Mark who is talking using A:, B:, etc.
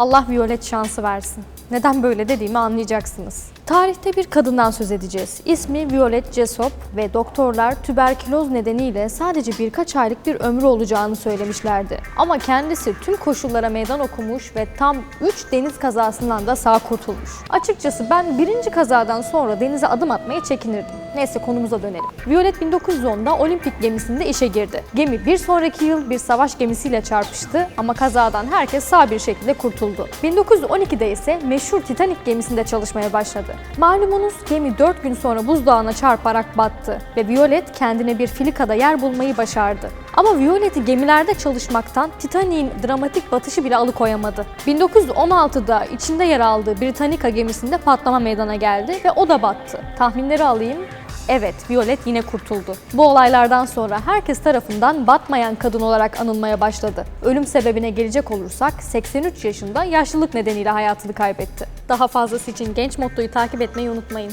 A: Allah Violet şansı versin. Neden böyle dediğimi anlayacaksınız. Tarihte bir kadından söz edeceğiz. İsmi Violet Jessop ve doktorlar tüberküloz nedeniyle sadece birkaç aylık bir ömrü olacağını söylemişlerdi. Ama kendisi tüm koşullara meydan okumuş ve tam 3 deniz kazasından da sağ kurtulmuş. Açıkçası ben birinci kazadan sonra denize adım atmaya çekinirdim. Neyse konumuza dönelim. Violet 1910'da olimpik gemisinde işe girdi. Gemi bir sonraki yıl bir savaş gemisiyle çarpıştı ama kazadan herkes sağ bir şekilde kurtuldu. 1912'de ise meşhur Titanic gemisinde çalışmaya başladı. Malumunuz gemi 4 gün sonra buzdağına çarparak battı ve Violet kendine bir filikada yer bulmayı başardı. Ama Violet'i gemilerde çalışmaktan Titanic'in dramatik batışı bile alıkoyamadı. 1916'da içinde yer aldığı Britannica gemisinde patlama meydana geldi ve o da battı. Tahminleri alayım. Evet, Violet yine kurtuldu. Bu olaylardan sonra herkes tarafından batmayan kadın olarak anılmaya başladı. Ölüm sebebine gelecek olursak 83 yaşında yaşlılık nedeniyle hayatını kaybetti. Daha fazlası için Genç Motto'yu takip etmeyi unutmayın.